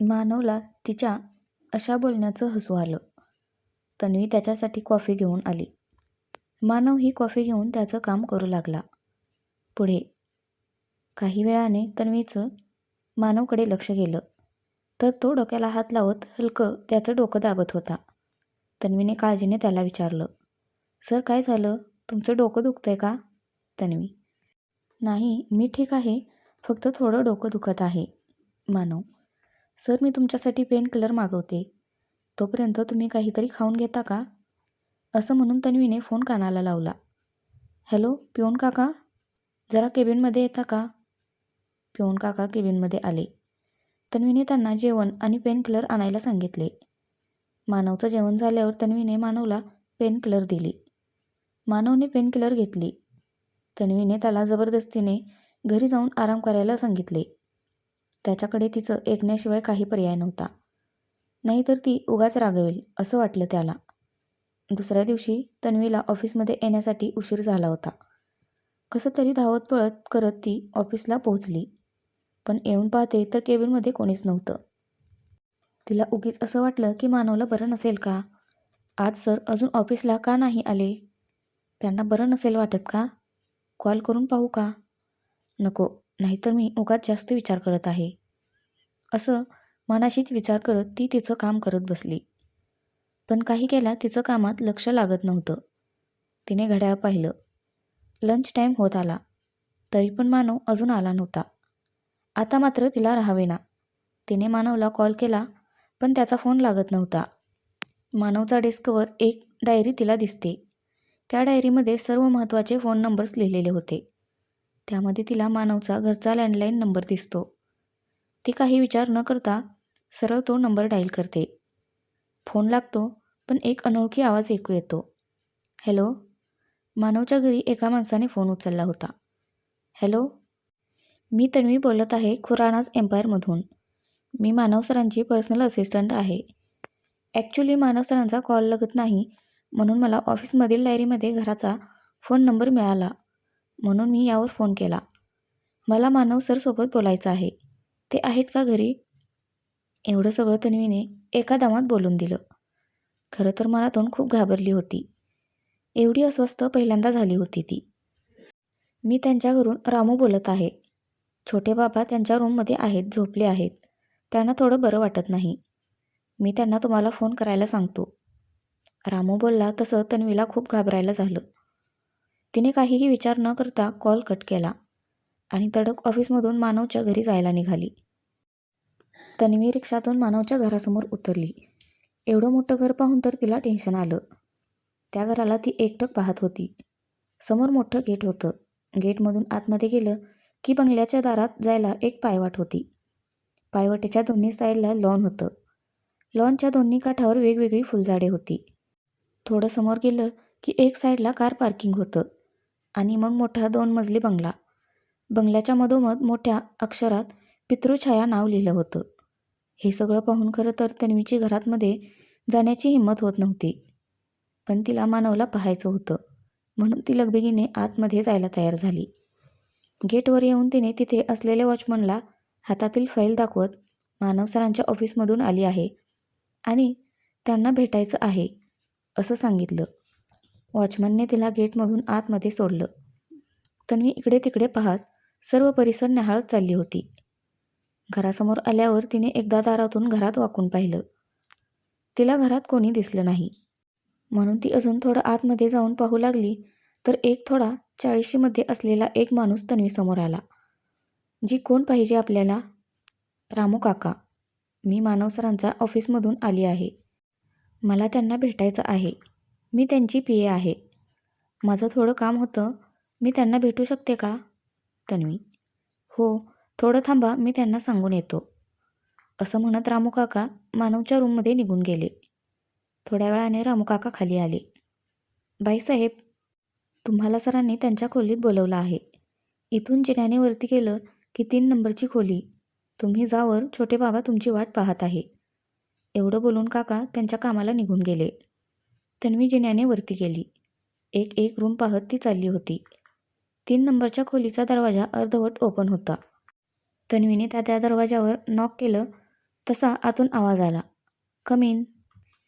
मानवला तिच्या अशा बोलण्याचं हसू आलं. तन्वी त्याच्यासाठी कॉफी घेऊन आली. मानव ही कॉफी घेऊन त्याचं काम करू लागला. पुढे. काही वेळाने तन्वीचं मानवकडे लक्ष गेलं, तर तो डोक्याला हात लावत हलकं त्याचं डोकं दाबत होता. तन्वीने काळजीने त्याला विचारलं, सर काय झालं? तुमचं डोकं दुखतंय का? तन्वी. नाही, मी ठीक आहे. फक्त थोडं डोकं दुखत आहे. मानव. सर मी तुमच्यासाठी पेन किलर मागवते. तोपर्यंत तुम्ही काहीतरी खाऊन घेता का? असं म्हणून तन्वीने फोन कानाला लावला. हॅलो पिऊन काका? जरा केबिनमध्ये येता का? पिऊन काका केबिनमध्ये आले. तन्वीने त्यांना जेवण आणि पेन किलर आणायला सांगितले. मानवचं जेवण झाल्यावर तन्वीने मानवला पेन किलर दिली. मानवने पेन किलर घेतली. तन्वीने त्याला जबरदस्तीने घरी जाऊन आराम करायला सांगितले. त्याच्याकडे तिचं ऐकण्याशिवाय काही पर्याय नव्हता. नाहीतर ती उगाच रागवेल असं वाटलं त्याला. दुसऱ्या दिवशी तन्वीला ऑफिसमध्ये येण्यासाठी उशीर झाला होता. कसं तरी धावत पळत करत ती ऑफिसला पोहोचली. पण येऊन पाहते तर केबिनमध्ये कोणीच नव्हतं. तिला उगीच असं वाटलं की मानवला बरं नसेल का? आज सर अजून ऑफिसला का नाही आले? त्यांना बरं नसेल वाटत का? कॉल करून पाहू का? नको, नाहीतर मी उगाच जास्त विचार करत आहे. असं मनाशीच विचार करत ती तिचं काम करत बसली. पण काही केला तिचं कामात लक्ष लागत नव्हतं. तिने घड्याळ पाहिलं. लंच टाईम होत आला. तरी पण मानव अजून आला नव्हता. आता मात्र तिला राहावेना. तिने मानवला कॉल केला पण त्याचा फोन लागत नव्हता. मानवचा डेस्कवर एक डायरी तिला दिसते. त्या डायरीमध्ये सर्व महत्त्वाचे फोन नंबर्स लिहिलेले होते. त्यामध्ये तिला मानवचा घरचा लँडलाईन नंबर दिसतो. ती काही विचार न करता सरळ तो नंबर डायल करते. फोन लागतो पण एक अनोळखी आवाज ऐकू येतो. हॅलो. मानवच्या घरी एका माणसाने फोन उचलला होता. हॅलो. मी तन्वी बोलत आहे खुरानाज एम्पायरमधून. मी मानव सरांची पर्सनल असिस्टंट आहे. ॲक्च्युली मानव सरांचा कॉल लागत नाही म्हणून मला ऑफिसमधील डायरीमध्ये घराचा फोन नंबर मिळाला म्हणून मी यावर फोन केला. मला मानव सरसोबत बोलायचं आहे. ते आहेत का घरी? एवढं सगळं तन्वीने एका दमात बोलून दिलं. खरं तर मनातून खूप घाबरली होती. एवढी अस्वस्थ पहिल्यांदा झाली होती ती. मी त्यांच्या घरून रामू बोलत आहे. छोटे बाबा त्यांच्या रूममध्ये आहेत झोपले आहेत. त्यांना थोडं बरं वाटत नाही. मी त्यांना तुम्हाला फोन करायला सांगतो. रामू बोलला तसं तन्वीला खूप घाबरायला झालं. तिने काहीही विचार न करता कॉल कट केला आणि तडक ऑफिसमधून मानवच्या घरी जायला निघाली. तन्वी रिक्षातून मानवच्या घरासमोर उतरली. एवढं मोठं घर पाहून तर तिला टेन्शन आलं. त्या घराला ती एकटक पाहत होती. समोर मोठं गेट होतं. गेटमधून आतमध्ये गेलं की बंगल्याच्या दारात जायला एक पायवाट होती. पायवाटेच्या दोन्ही साईडला लॉन होतं. लॉनच्या दोन्ही काठावर वेगवेगळी फुलझाडे होती. थोडं समोर गेलं की एक साईडला कार पार्किंग होतं आणि मग मोठा दोन मजली बंगला. बंगल्याच्या मधोमध मोठ्या अक्षरात पितृछाया नाव लिहिलं होतं. हे सगळं पाहून खरं तर तन्वीची घरातमध्ये जाण्याची हिंमत होत नव्हती. पण तिला मानवला पाहायचं होतं म्हणून ती लगबेगीने आतमध्ये जायला तयार झाली. गेटवर येऊन तिने तिथे असलेल्या वॉचमनला हातातील फाईल दाखवत मानव सरांच्या ऑफिसमधून आली आहे आणि त्यांना भेटायचं आहे असं सांगितलं. वॉचमनने तिला गेटमधून आतमध्ये सोडलं. तन्वी इकडे तिकडे पाहत सर्व परिसर न्याहाळत चालली होती. घरासमोर आल्यावर तिने एकदा दारातून घरात वाकून पाहिलं. तिला घरात कोणी दिसलं नाही. म्हणून ती अजून थोडं आतमध्ये जाऊन पाहू लागली तर एक थोडा चाळीशीमध्ये असलेला एक माणूस तन्वीसमोर आला. जी कोण पाहिजे आपल्याला? रामू काका. मी मानव सरांच्या ऑफिसमधून आली आहे. मला त्यांना भेटायचं आहे. मी त्यांची पी. ए. आहे. माझं थोडं काम होतं. मी त्यांना भेटू शकते का? तन्वी. हो, थोडं थांबा मी त्यांना सांगून येतो. असं म्हणत रामू काका मानवच्या रूममध्ये निघून गेले. थोड्या वेळाने रामू काका खाली आले. बाईसाहेब, तुम्हाला सरांनी त्यांच्या खोलीत बोलवलं आहे. इथून जिन्याने वरती केलं की तीन नंबरची खोली. तुम्ही जावर छोटे बाबा तुमची वाट पाहत आहे. एवढं बोलून काका त्यांच्या कामाला निघून गेले. तन्वी जिन्याने वरती गेली. एक एक रूम पाहत ती चालली होती. तीन नंबरच्या खोलीचा दरवाजा अर्धवट ओपन होता. तन्वीने त्या त्या दरवाजावर नॉक केलं तसा आतून आवाज आला. कमीन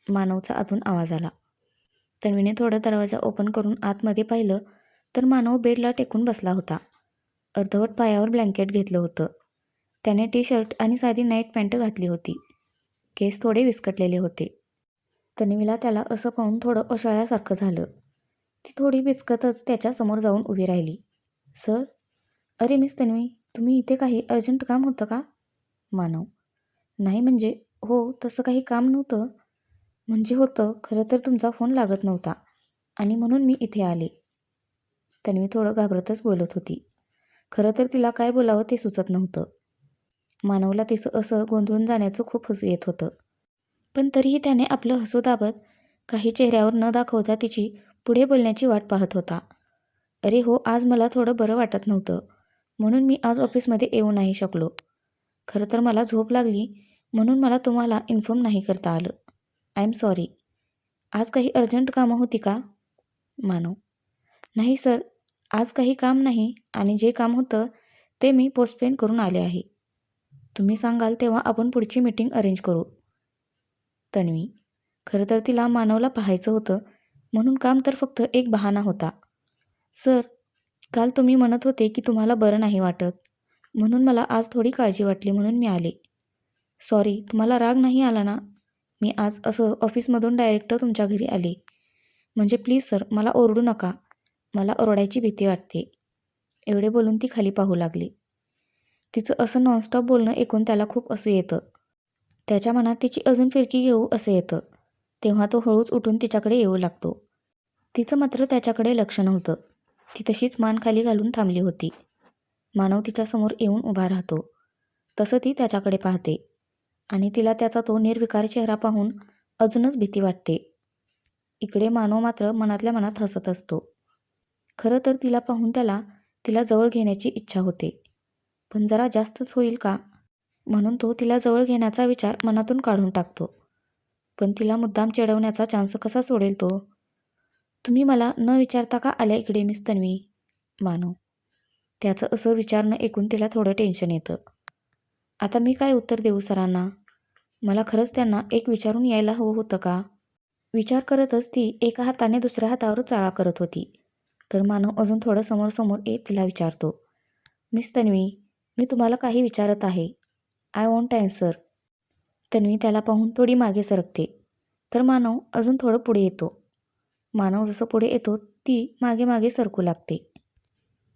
मानवचा आतून आवाज आला. तन्वीने थोडं दरवाजा ओपन करून आतमध्ये पाहिलं तर मानव बेडला टेकून बसला होता. अर्धवट पायावर ब्लँकेट घेतलं होतं. त्याने टी शर्ट आणि साधी नाईट पॅन्ट घातली होती. केस थोडे विस्कटलेले होते. तन्वीला त्याला असं पाहून थोडं अशाळ्यासारखं झालं. ती थोडी बिचकतच त्याच्यासमोर जाऊन उभी राहिली. सर अरे मिस तन्वी तुम्ही इथे काही अर्जंट काम होतं का? मानव. नाही म्हणजे हो तसं काही काम नव्हतं. म्हणजे होतं खरं तर तुमचा फोन लागत नव्हता आणि म्हणून मी इथे आले. तन्वी थोडं घाबरतच बोलत होती. खरं तर तिला काय बोलावं ते सुचत नव्हतं. मानवला तिचं असं गोंधळून जाण्याचं खूप हसू येत होतं. पण तरीही त्याने आपलं हसू दाबत काही चेहऱ्यावर न दाखवता तिची पुढे बोलण्याची वाट पाहत होता. अरे हो आज मला थोडं बरं वाटत नव्हतं. म्हणून मी आज ऑफिसमध्ये येऊ नाही शकलो. खरं तर मला झोप लागली म्हणून मला तुम्हाला इन्फॉर्म नाही करता आलं. I am sorry. आज काही अर्जंट कामं होती का? मानव नाही सर आज काही काम नाही आणि जे काम होतं ते मी पोस्टपेन करून आले आहे. तुम्ही सांगाल तेव्हा आपण पुढची मीटिंग अरेंज करू. तन्वी. खरं तर तिला मानवला पाहायचं होतं म्हणून काम तर फक्त एक बहाणा होता. सर काल तुम्ही म्हणत होते की तुम्हाला बरं नाही वाटत म्हणून मला आज थोडी काळजी वाटली म्हणून मी आले. सॉरी तुम्हाला राग नाही आला ना? मी आज असं ऑफिसमधून डायरेक्ट तुमच्या घरी आले. म्हणजे प्लीज सर मला ओरडू नका. मला ओरडायची भीती वाटते. एवढे बोलून ती खाली पाहू लागली. तिचं असं नॉनस्टॉप बोलणं ऐकून त्याला खूप असू येतं. त्याच्या मनात तिची अजून फिरकी घेऊ असं येतं. तेव्हा तो हळूच उठून तिच्याकडे येऊ लागतो. तिचं मात्र त्याच्याकडे लक्ष नव्हतं. ती तशीच मान खाली घालून थांबली होती. मानव तिच्यासमोर येऊन उभा राहतो. तसं ती त्याच्याकडे पाहते. आणि तिला त्याचा तो निर्विकार चेहरा पाहून अजूनच भीती वाटते. इकडे मानव मात्र मनातल्या मनात हसत असतो. खरं तर तिला पाहून त्याला तिला जवळ घेण्याची इच्छा होते. पण जरा जास्तच होईल का? म्हणून तो तिला जवळ घेण्याचा विचार मनातून काढून टाकतो. पण तिला मुद्दाम चिडवण्याचा चान्स कसा सोडेल तो? तुम्ही मला न विचारता का आल्या इकडे मिस तन्वी? मानव त्याचं असं विचारणं ऐकून तिला थोडं टेन्शन येतं. आता मी काय उत्तर देऊ सरांना? मला खरंच त्यांना एक विचारून यायला हवं होतं का? विचार करतच ती एका हाताने दुसऱ्या हातावर चाळा करत होती. तर मानव अजून थोडं समोर समोर येत तिला विचारतो. मिस तन्वी मी तुम्हाला काही विचारत आहे. I want answer. तन्वी त्याला पाहून थोडी मागे सरकते. तर मानव अजून थोडं पुढे येतो. मानव जसं पुढे येतो ती मागे मागे सरकू लागते.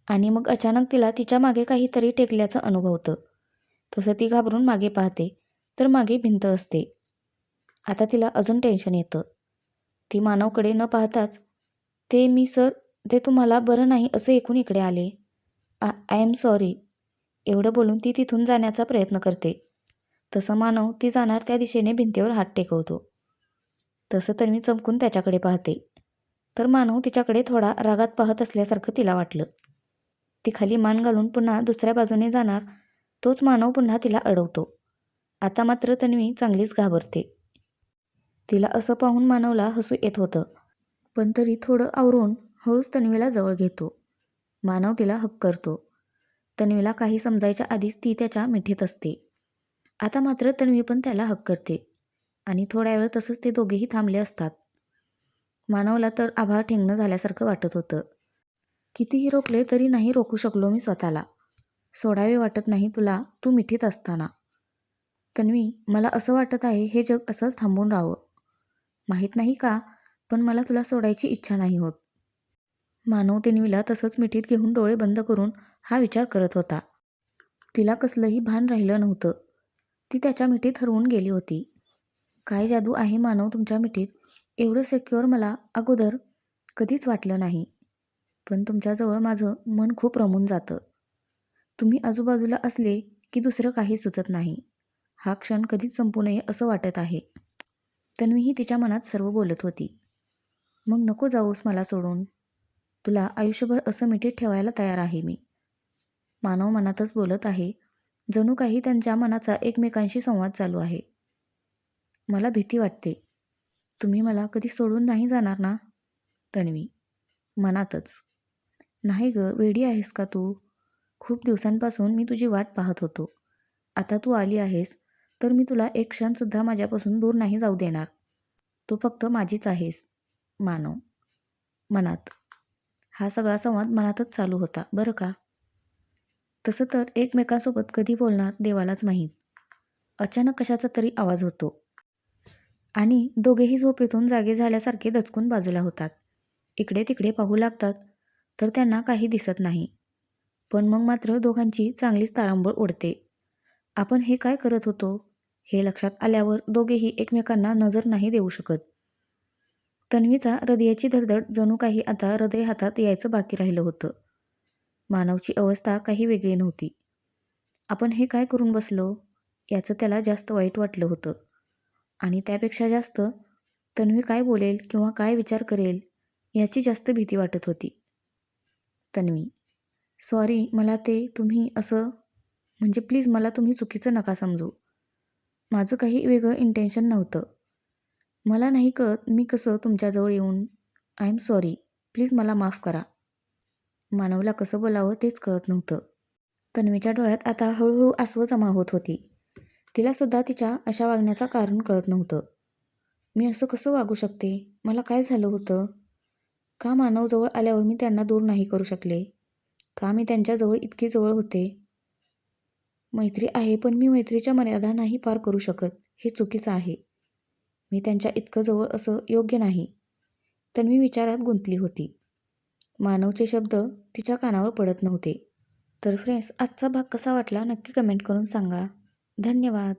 आणि मग अचानक तिला तिच्यामागे काहीतरी टेकल्याचं अनुभवतं. तसं ती घाबरून मागे पाहते तर मागे भिंत असते. आता तिला अजून टेन्शन येतं. ती मानवकडे न पाहताच ते मी सर ते तुम्हाला बरं नाही असं ऐकून इकडे आले. Uh I am sorry. एवढं बोलून ती तिथून जाण्याचा प्रयत्न करते. तसं मानव ती जाणार त्या दिशेने भिंतीवर हात टेकवतो. तसं तर मी चमकून त्याच्याकडे पाहते. तर मानव तिच्याकडे थोडा रागात पाहत असल्यासारखं तिला वाटलं. ती खाली मान घालून पुन्हा दुसऱ्या बाजूने जाणार तोच मानव पुन्हा तिला अडवतो. आता मात्र तन्वी चांगलीच घाबरते. तिला असं पाहून मानवला हसू येत होतं. पण तरी थोडं आवरून हळूच तन्वीला जवळ घेतो. मानव तिला हक करतो. तन्वीला काही समजायच्या आधीच ती त्याच्या मिठीत असते. आता मात्र तन्वी पण त्याला हक करते. आणि थोड्या वेळ तसंच ते दोघेही थांबले असतात. मानवला तर आभाळ ठेंगणं झाल्यासारखं वाटत होतं. कितीही रोखले तरी नाही रोखू शकलो मी स्वतःला. सोडावे वाटत नाही तुला तू मिठीत असताना. तन्वी मला असं वाटत आहे हे जग असंच थांबून राहावं. माहीत नाही का पण मला तुला सोडायची इच्छा नाही होत. मानव तन्वीला तसंच मिठीत घेऊन डोळे बंद करून हा विचार करत होता. तिला कसलंही भान राहिलं नव्हतं. ती त्याच्या मिठीत हरवून गेली होती. काय जादू आहे मानव तुमच्या मिठीत? एवढं सेक्युअर मला अगोदर कधीच वाटलं नाही. पण तुमच्याजवळ माझं मन खूप रमून जातं. तुम्ही आजूबाजूला असले की दुसरं काही सुचत नाही. हा क्षण कधीच संपू नये असं वाटत आहे. तन्वीही तिच्या मनात सर्व बोलत होती. मग नको जाऊस मला सोडून. तुला आयुष्यभर असं मिठीत ठेवायला तयार आहे मी. मानव मनातच बोलत आहे. जणू काही त्यांच्या मनाचा एकमेकांशी संवाद चालू आहे. मला भीती वाटते. तुम्ही मला कधी सोडून नाही जाणार ना? तन्वी. मनातच. नाही ग वेडी आहेस का तू? खूप दिवसांपासून मी तुझी वाट पाहत होतो. आता तू आली आहेस तर मी तुला एक क्षणसुद्धा माझ्यापासून दूर नाही जाऊ देणार. तू फक्त माझीच आहेस मानव. मनात. हा सगळा संवाद मनातच चालू होता बरं का? तसं तर एकमेकांसोबत कधी बोलणार देवालाच माहीत. अचानक कशाचा तरी आवाज होतो. आणि दोघेही झोपेतून जागे झाल्यासारखे दचकून बाजूला होतात. इकडे तिकडे पाहू लागतात तर त्यांना काही दिसत नाही. पण मग मात्र दोघांची चांगलीच तारांबळ ओढते. आपण हे काय करत होतो? हे लक्षात आल्यावर दोघेही एकमेकांना नजर नाही देऊ शकत. तन्वीचा हृदयाची धडधड जणू काही आता हृदय हातात यायचं बाकी राहिलं होतं. मानवची अवस्था काही वेगळी नव्हती. आपण हे काय करून बसलो? याचं त्याला जास्त वाईट वाटलं होतं. आणि त्यापेक्षा जास्त तन्वी काय बोलेल किंवा काय विचार करेल याची जास्त भीती वाटत होती. तन्वी सॉरी मला ते तुम्ही असं म्हणजे प्लीज मला तुम्ही चुकीचं नका समजू. माझं काही वेगळं इंटेन्शन नव्हतं. मला नाही कळत मी कसं तुमच्याजवळ येऊन आय एम सॉरी प्लीज मला माफ करा. मानवला कसं बोलावं तेच कळत नव्हतं. तन्वीच्या डोळ्यात आता हळूहळू आसवं जमा होत होती. तिलासुद्धा तिच्या अशा वागण्याचं कारण कळत नव्हतं. मी असं कसं वागू शकते? मला काय झालं होतं? का मानवजवळ आल्यावर मी त्यांना दूर नाही करू शकले? का मी त्यांच्याजवळ इतकी जवळ होते? मैत्री आहे पण मी मैत्रीच्या मर्यादा नाही पार करू शकत. हे चुकीचं आहे. मी त्यांच्या इतकं जवळ असं योग्य नाही. तर मी विचारात गुंतली होती. मानवचे शब्द तिच्या कानावर पडत नव्हते. तर फ्रेंड्स आजचा भाग कसा वाटला नक्की कमेंट करून सांगा. धन्यवाद.